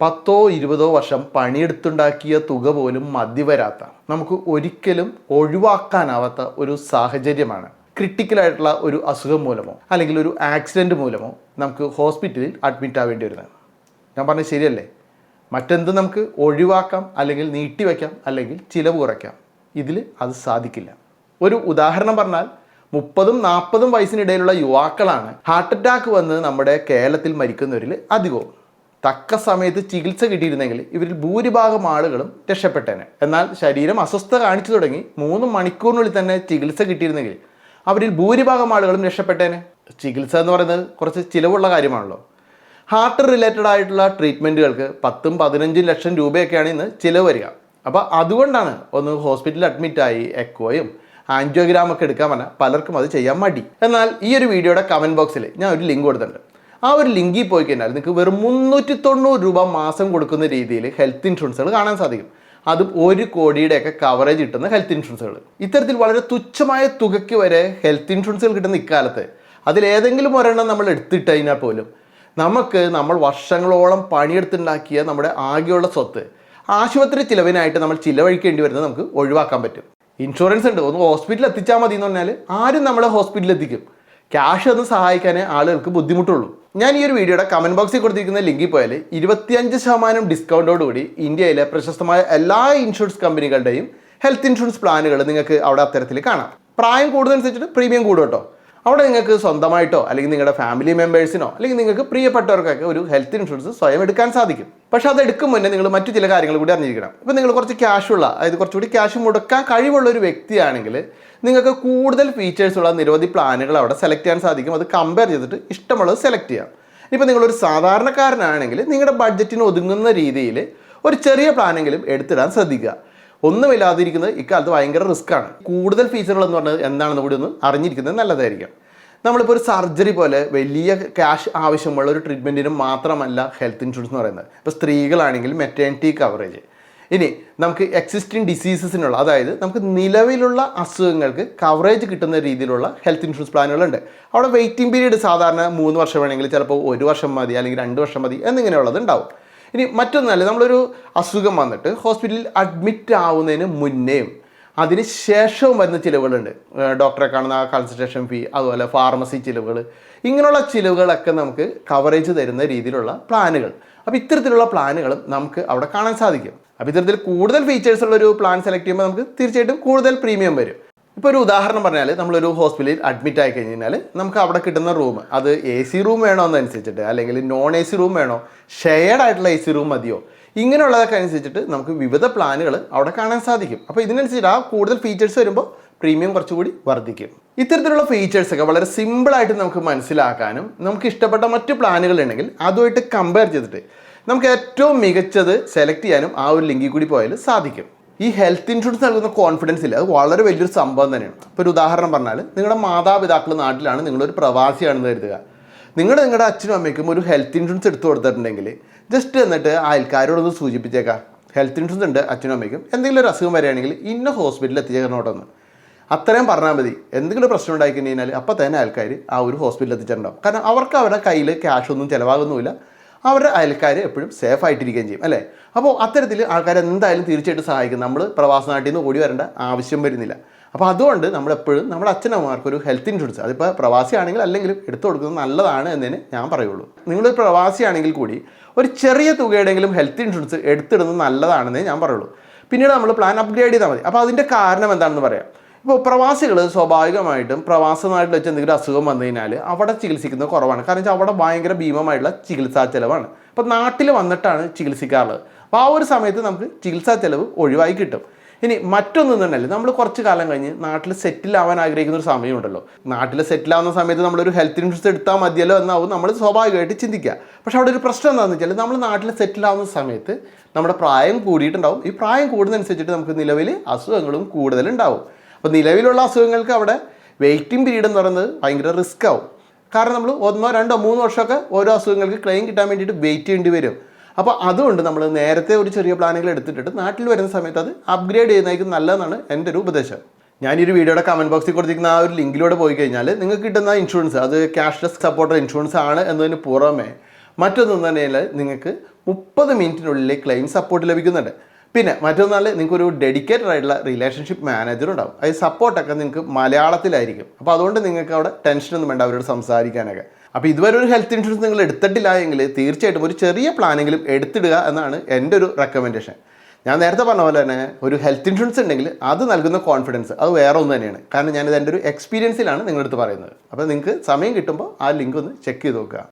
പത്തോ ഇരുപതോ വർഷം പണിയെടുത്തുണ്ടാക്കിയ തുക പോലും മതി വരാത്ത നമുക്ക് ഒരിക്കലും ഒഴിവാക്കാനാവാത്ത ഒരു സാഹചര്യമാണ്. ക്രിട്ടിക്കലായിട്ടുള്ള ഒരു അസുഖം മൂലമോ അല്ലെങ്കിൽ ഒരു ആക്സിഡന്റ് മൂലമോ നമുക്ക് ഹോസ്പിറ്റലിൽ അഡ്മിറ്റ് ആവേണ്ടി വരുന്നത്. ഞാൻ പറഞ്ഞത് ശരിയല്ലേ? മറ്റെന്ത് നമുക്ക് ഒഴിവാക്കാം അല്ലെങ്കിൽ നീട്ടിവെക്കാം അല്ലെങ്കിൽ ചിലവ് കുറയ്ക്കാം. ഇതിൽ അത് സാധിക്കില്ല. ഒരു ഉദാഹരണം പറഞ്ഞാൽ മുപ്പതും നാൽപ്പതും വയസ്സിനിടയിലുള്ള യുവാക്കളാണ് ഹാർട്ട് അറ്റാക്ക് വന്ന് നമ്മുടെ കേരളത്തിൽ മരിക്കുന്നവരിൽ അധികവും. തക്ക സമയത്ത് ചികിത്സ കിട്ടിയിരുന്നെങ്കിൽ ഇവരിൽ ഭൂരിഭാഗം ആളുകളും രക്ഷപ്പെട്ടേനെ. എന്നാൽ ശരീരം അസ്വസ്ഥ കാണിച്ചു തുടങ്ങി മൂന്ന് മണിക്കൂറിനുള്ളിൽ തന്നെ ചികിത്സ കിട്ടിയിരുന്നെങ്കിൽ അവരിൽ ഭൂരിഭാഗം ആളുകളും രക്ഷപ്പെട്ടേനെ. ചികിത്സ എന്ന് പറയുന്നത് കുറച്ച് ചിലവുള്ള കാര്യമാണല്ലോ. ഹാർട്ട് റിലേറ്റഡ് ആയിട്ടുള്ള ട്രീറ്റ്മെന്റുകൾക്ക് പത്തും പതിനഞ്ചും ലക്ഷം രൂപയൊക്കെയാണ് ഇന്ന് ചിലവ് വരിക. അപ്പോൾ അതുകൊണ്ടാണ് ഒന്ന് ഹോസ്പിറ്റലിൽ അഡ്മിറ്റായി എക്കോയും ആൻജിയോഗ്രാം ഒക്കെ എടുക്കാൻ പറഞ്ഞാൽ പലർക്കും അത് ചെയ്യാൻ മടി. എന്നാൽ ഈ ഒരു വീഡിയോയുടെ കമന്റ് ബോക്സിൽ ഞാൻ ഒരു ലിങ്ക് കൊടുത്തിട്ടുണ്ട്. ആ ഒരു ലിങ്കിൽ പോയി കഴിഞ്ഞാൽ നിങ്ങൾക്ക് വെറും മുന്നൂറ്റി തൊണ്ണൂറ് രൂപ മാസം കൊടുക്കുന്ന രീതിയിൽ ഹെൽത്ത് ഇൻഷുറൻസുകൾ കാണാൻ സാധിക്കും. അതും ഒരു കോടിയുടെയൊക്കെ കവറേജ് കിട്ടുന്ന ഹെൽത്ത് ഇൻഷുറൻസുകൾ ഇത്തരത്തിൽ വളരെ തുച്ഛമായ തുകയ്ക്ക് വരെ ഹെൽത്ത് ഇൻഷുറൻസുകൾ കിട്ടുന്ന ഇക്കാലത്ത്. അതിലേതെങ്കിലും ഒരെണ്ണം നമ്മൾ എടുത്തിട്ട് കഴിഞ്ഞാൽ പോലും നമുക്ക് നമ്മൾ വർഷങ്ങളോളം പണിയെടുത്തുണ്ടാക്കിയ നമ്മുടെ ആകെയുള്ള സ്വത്ത് ആശുപത്രി ചിലവിനായിട്ട് നമ്മൾ ചിലവഴിക്കേണ്ടി വരുന്നത് നമുക്ക് ഒഴിവാക്കാൻ പറ്റും. ഇൻഷുറൻസ് ഉണ്ട്. ഒന്ന് ഹോസ്പിറ്റലിൽ എത്തിച്ചാൽ മതി എന്ന് പറഞ്ഞാൽ ആരും നമ്മളെ ഹോസ്പിറ്റലിൽ എത്തിക്കും. ക്യാഷ് ഒന്ന് സഹായിക്കാനേ ആളുകൾക്ക് ബുദ്ധിമുട്ടുള്ളൂ. ഞാൻ ഈ ഒരു വീഡിയോയുടെ കമന്റ് ബോക്സിൽ കൊടുത്തിരിക്കുന്ന ലിങ്കിൽ പോയാൽ ഇരുപത്തിയഞ്ച് ശതമാനം ഡിസ്കൗണ്ടോടുകൂടി ഇന്ത്യയിലെ പ്രശസ്തമായ എല്ലാ ഇൻഷുറൻസ് കമ്പനികളുടെയും ഹെൽത്ത് ഇൻഷുറൻസ് പ്ലാനുകൾ നിങ്ങൾക്ക് അവിടെ അത്തരത്തിൽ കാണാം. പ്രായം കൂടുന്നതനുസരിച്ചിട്ട് പ്രീമിയം കൂടും കേട്ടോ. അവിടെ നിങ്ങൾക്ക് സ്വന്തമായിട്ടോ അല്ലെങ്കിൽ നിങ്ങളുടെ ഫാമിലി മെമ്പേഴ്സിനോ അല്ലെങ്കിൽ നിങ്ങൾക്ക് പ്രിയപ്പെട്ടവർക്കൊക്കെ ഒരു ഹെൽത്ത് ഇൻഷുറൻസ് സ്വയം എടുക്കാൻ സാധിക്കും. പക്ഷേ അത് എടുക്കും മുന്നേ നിങ്ങൾ മറ്റു ചില കാര്യങ്ങൾ കൂടി അറിഞ്ഞിരിക്കണം. ഇപ്പം നിങ്ങൾ കുറച്ച് ക്യാഷുള്ള അതായത് കുറച്ചുകൂടി ക്യാഷ് മുടക്കാൻ കഴിവുള്ള ഒരു വ്യക്തിയാണെങ്കിൽ നിങ്ങൾക്ക് കൂടുതൽ ഫീച്ചേഴ്സ് ഉള്ള നിരവധി പ്ലാനുകൾ അവിടെ സെലക്ട് ചെയ്യാൻ സാധിക്കും. അത് കമ്പയർ ചെയ്തിട്ട് ഇഷ്ടമുള്ളത് സെലക്ട് ചെയ്യാം. ഇപ്പം നിങ്ങളൊരു സാധാരണക്കാരനാണെങ്കിൽ നിങ്ങളുടെ ബഡ്ജറ്റിന് ഒതുങ്ങുന്ന രീതിയിൽ ഒരു ചെറിയ പ്ലാനെങ്കിലും എടുത്തിടാൻ ശ്രദ്ധിക്കുക. ഒന്നുമില്ലാതിരിക്കുന്നത് ഇക്കാലത്ത് ഭയങ്കര റിസ്ക് ആണ്. കൂടുതൽ ഫീച്ചറുകളെന്ന് പറഞ്ഞത് എന്താണെന്ന് കൂടി ഒന്ന് അറിഞ്ഞിരിക്കുന്നത് നല്ലതായിരിക്കും. നമ്മളിപ്പോൾ ഒരു സർജറി പോലെ വലിയ ക്യാഷ് ആവശ്യമുള്ള ഒരു ട്രീറ്റ്മെന്റിന് മാത്രമല്ല ഹെൽത്ത് ഇൻഷുറൻസ് എന്ന് പറയുന്നത്. ഇപ്പോൾ സ്ത്രീകളാണെങ്കിൽ മെറ്റേണിറ്റി കവറേജ് ഇനി നമുക്ക് എക്സിസ്റ്റിംഗ് ഡിസീസസിനുള്ള അതായത് നമുക്ക് നിലവിലുള്ള അസുഖങ്ങൾക്ക് കവറേജ് കിട്ടുന്ന രീതിയിലുള്ള ഹെൽത്ത് ഇൻഷുറൻസ് പ്ലാനുകളുണ്ട് അവിടെ വെയിറ്റിംഗ് പീരീഡ് സാധാരണ മൂന്ന് വർഷം വേണമെങ്കിൽ ചിലപ്പോൾ ഒരു വർഷം മതി അല്ലെങ്കിൽ രണ്ട് വർഷം മതി എന്നിങ്ങനെയുള്ളത് ഉണ്ടാവും. ഇനി മറ്റൊന്നല്ല നമ്മളൊരു അസുഖം വന്നിട്ട് ഹോസ്പിറ്റലിൽ അഡ്മിറ്റ് ആവുന്നതിന് മുന്നേയും അതിന് ശേഷവും വരുന്ന ചിലവുകളുണ്ട്. ഡോക്ടറെ കാണുന്ന കൺസൾട്ടേഷൻ ഫീ അതുപോലെ ഫാർമസി ചിലവുകൾ ഇങ്ങനെയുള്ള ചിലവുകളൊക്കെ നമുക്ക് കവറേജ് തരുന്ന രീതിയിലുള്ള പ്ലാനുകൾ അപ്പോൾ ഇത്തരത്തിലുള്ള പ്ലാനുകളും നമുക്ക് അവിടെ കാണാൻ സാധിക്കും. അപ്പോൾ ഇത്തരത്തിൽ കൂടുതൽ ഫീച്ചേഴ്സ് ഉള്ള ഒരു പ്ലാൻ സെലക്ട് ചെയ്യുമ്പോൾ നമുക്ക് തീർച്ചയായിട്ടും കൂടുതൽ പ്രീമിയം വരും. ഇപ്പോൾ ഒരു ഉദാഹരണം പറഞ്ഞാൽ നമ്മളൊരു ഹോസ്പിറ്റലിൽ അഡ്മിറ്റ് ആയി കഴിഞ്ഞ് കഴിഞ്ഞാൽ നമുക്ക് അവിടെ കിട്ടുന്ന റൂം അത് എ സി റൂം വേണോ എന്നനുസരിച്ചിട്ട് അല്ലെങ്കിൽ നോൺ എ സി റൂം വേണോ ഷെയർഡ് ആയിട്ടുള്ള എ സി റൂം മതിയോ ഇങ്ങനെയുള്ളതൊക്കെ അനുസരിച്ചിട്ട് നമുക്ക് വിവിധ പ്ലാനുകൾ അവിടെ കാണാൻ സാധിക്കും. അപ്പോൾ ഇതിനനുസരിച്ച് ആ കൂടുതൽ ഫീച്ചേഴ്സ് വരുമ്പോൾ പ്രീമിയം കുറച്ചുകൂടി വർദ്ധിക്കും. ഇത്തരത്തിലുള്ള ഫീച്ചേഴ്സൊക്കെ വളരെ സിമ്പിളായിട്ട് നമുക്ക് മനസ്സിലാക്കാനും നമുക്ക് ഇഷ്ടപ്പെട്ട മറ്റ് പ്ലാനുകൾ ഉണ്ടെങ്കിൽ അതുമായിട്ട് കമ്പയർ ചെയ്തിട്ട് നമുക്ക് ഏറ്റവും മികച്ചത് സെലക്ട് ചെയ്യാനും ആ ഒരു ലിങ്കിൽ കൂടി പോയാൽ സാധിക്കും. ഈ ഹെൽത്ത് ഇൻഷുറൻസ് നൽകുന്ന കോൺഫിഡൻസ് ഇല്ല? അത് വളരെ വലിയൊരു സംഭവം തന്നെയാണ്. ഇപ്പോൾ ഒരു ഉദാഹരണം പറഞ്ഞാൽ നിങ്ങളുടെ മാതാപിതാക്കൾ നാട്ടിലാണ് നിങ്ങളൊരു പ്രവാസിയാണെന്ന് കരുതുക. നിങ്ങൾ നിങ്ങളുടെ അച്ഛനും അമ്മയ്ക്കും ഒരു ഹെൽത്ത് ഇൻഷുറൻസ് എടുത്തു കൊടുത്തിട്ടുണ്ടെങ്കിൽ ജസ്റ്റ് എന്നിട്ട് അയൽക്കാരോടൊന്ന് സൂചിപ്പിച്ചേക്കാം. ഹെൽത്ത് ഇൻഷുറൻസ് ഉണ്ട് അച്ഛനും അമ്മയ്ക്കും. എന്തെങ്കിലും ഒരു അസുഖം വരികയാണെങ്കിൽ ഇന്ന ഹോസ്പിറ്റലിൽ എത്തിച്ചേക്കണോട്ടൊന്ന് അത്രയും പറഞ്ഞാൽ മതി. എന്തെങ്കിലും പ്രശ്നം ഉണ്ടായി കഴിഞ്ഞാൽ അപ്പോൾ തന്നെ ആൾക്കാർ ആ ഒരു ഹോസ്പിറ്റലിൽ എത്തിച്ചിട്ടുണ്ടാവും കാരണം അവർക്ക് അവരുടെ കയ്യിൽ ക്യാഷ് ഒന്നും ചിലവാകുന്നുമില്ല. അവരുടെ അയൽക്കാർ എപ്പോഴും സേഫ് ആയിട്ടിരിക്കുകയും ചെയ്യും അല്ലേ? അപ്പോൾ അത്തരത്തിൽ ആൾക്കാർ എന്തായാലും തീർച്ചയായിട്ടും സഹായിക്കും. നമ്മൾ പ്രവാസ നാട്ടിൽ നിന്ന് ഓടി വരേണ്ട ആവശ്യം വരുന്നില്ല. അപ്പോൾ അതുകൊണ്ട് നമ്മളെപ്പോഴും നമ്മുടെ അച്ഛനമ്മമാർക്ക് ഒരു ഹെൽത്ത് ഇൻഷുറൻസ് അതിപ്പോൾ പ്രവാസിയാണെങ്കിൽ അല്ലെങ്കിലും എടുത്തു കൊടുക്കുന്നത് നല്ലതാണ് എന്നതിന് ഞാൻ പറയുള്ളൂ. നിങ്ങളൊരു പ്രവാസിയാണെങ്കിൽ കൂടി ഒരു ചെറിയ തുകയുടെങ്കിലും ഹെൽത്ത് ഇൻഷുറൻസ് എടുത്തിടുന്നത് നല്ലതാണെന്നേ ഞാൻ പറയുള്ളൂ. പിന്നീട് നമ്മൾ പ്ലാൻ അപ്ഗ്രേഡ് ചെയ്താൽ മതി. അപ്പോൾ അതിന്റെ കാരണം എന്താണെന്ന് പറയാം. ഇപ്പോൾ പ്രവാസികൾ സ്വാഭാവികമായിട്ടും പ്രവാസ നാട്ടിൽ വെച്ച് എന്തെങ്കിലും അസുഖം വന്നു കഴിഞ്ഞാൽ അവിടെ ചികിത്സിക്കുന്നത് കുറവാണ്. കാരണം വെച്ചാൽ അവിടെ ഭയങ്കര ഭീമമായിട്ടുള്ള ചികിത്സാ ചെലവാണ്. അപ്പോൾ നാട്ടിൽ വന്നിട്ടാണ് ചികിത്സിക്കാറുള്ളത്. അപ്പോൾ ആ ഒരു സമയത്ത് നമുക്ക് ചികിത്സാ ചിലവ് ഒഴിവായി കിട്ടും. ഇനി മറ്റൊന്നും നമ്മൾ കുറച്ച് കാലം കഴിഞ്ഞ് നാട്ടിൽ സെറ്റിൽ ആവാൻ ആഗ്രഹിക്കുന്ന ഒരു സമയമുണ്ടല്ലോ നാട്ടിൽ സെറ്റിൽ ആവുന്ന സമയത്ത് നമ്മളൊരു ഹെൽത്ത് ഇൻഷുറൻസ് എടുത്താൽ മതിയല്ലോ എന്നാവും നമ്മൾ സ്വാഭാവികമായിട്ട് ചിന്തിക്കുക പക്ഷെ അവിടെ ഒരു പ്രശ്നം എന്താണെന്ന് വെച്ചാൽ നമ്മൾ നാട്ടിൽ സെറ്റിൽ ആവുന്ന സമയത്ത് നമ്മുടെ പ്രായം കൂടിയിട്ടുണ്ടാവും. ഈ പ്രായം കൂടുന്നതനുസരിച്ചിട്ട് നമുക്ക് നിലവിൽ അസുഖങ്ങളും കൂടുതലുണ്ടാവും. അപ്പോൾ നിലവിലുള്ള അസുഖങ്ങൾക്ക് അവിടെ വെയിറ്റിംഗ് പീരീഡ് എന്ന് പറയുന്നത് ഭയങ്കര റിസ്ക് ആവും. കാരണം നമ്മൾ ഒന്നോ രണ്ടോ മൂന്നോ വർഷമൊക്കെ ഓരോ അസുഖങ്ങൾക്ക് ക്ലെയിം കിട്ടാൻ വേണ്ടിയിട്ട് വെയിറ്റ് ചെയ്യേണ്ടി വരും. അപ്പോൾ അതുകൊണ്ട് നമ്മൾ നേരത്തെ ഒരു ചെറിയ പ്ലാനുകൾ എടുത്തിട്ട് നാട്ടിൽ വരുന്ന സമയത്ത് അത് അപ്ഗ്രേഡ് ചെയ്യുന്നതായിരിക്കും നല്ലതെന്നാണ് എന്റെ ഒരു ഉപദേശം. ഒരു വീഡിയോയുടെ കമന്റ് ബോക്സിൽ കൊടുത്തിരിക്കുന്ന ആ ഒരു ലിങ്കിലൂടെ പോയി കഴിഞ്ഞാൽ നിങ്ങൾക്ക് കിട്ടുന്ന ഇൻഷുറൻസ് അത് ക്യാഷ്ലെസ് സപ്പോർട്ടർ ഇൻഷുറൻസ് ആണ് എന്നതിന് പുറമെ മറ്റൊന്നും തന്നെയല്ല നിങ്ങൾക്ക് മുപ്പത് മിനിറ്റിനുള്ളിൽ ക്ലെയിം സപ്പോർട്ട് ലഭിക്കുന്നുണ്ട്. പിന്നെ മറ്റൊന്നാൾ നിങ്ങൾക്ക് ഒരു ഡെഡിക്കേറ്റഡ് ആയിട്ടുള്ള റിലേഷൻഷിപ്പ് മാനേജർ ഉണ്ടാവും. അത് സപ്പോർട്ടൊക്കെ നിങ്ങൾക്ക് മലയാളത്തിലായിരിക്കും. അപ്പോൾ അതുകൊണ്ട് നിങ്ങൾക്ക് അവിടെ ടെൻഷനൊന്നും വേണ്ട അവരോട് സംസാരിക്കാനൊക്കെ. അപ്പോൾ ഇതുവരെ ഒരു ഹെൽത്ത് ഇൻഷുറൻസ് നിങ്ങൾ എടുത്തിട്ടില്ല എങ്കിൽ തീർച്ചയായിട്ടും ഒരു ചെറിയ പ്ലാനെങ്കിലും എടുത്തിടുക എന്നാണ് എന്റെ ഒരു റെക്കമെൻഡേഷൻ ഞാൻ നേരത്തെ പറഞ്ഞ പോലെ തന്നെ ഒരു ഹെൽത്ത് ഇൻഷുറൻസ് ഉണ്ടെങ്കിൽ അത് നൽകുന്ന കോൺഫിഡൻസ് അത് വേറെ ഒന്ന് തന്നെയാണ്. കാരണം ഞാനിത് എന്റെ ഒരു എക്സ്പീരിയൻസിലാണ് നിങ്ങളെടുത്ത് പറയുന്നത്. അപ്പോൾ നിങ്ങൾക്ക് സമയം കിട്ടുമ്പോൾ ആ ലിങ്ക് ഒന്ന് ചെക്ക് ചെയ്ത് നോക്കുക.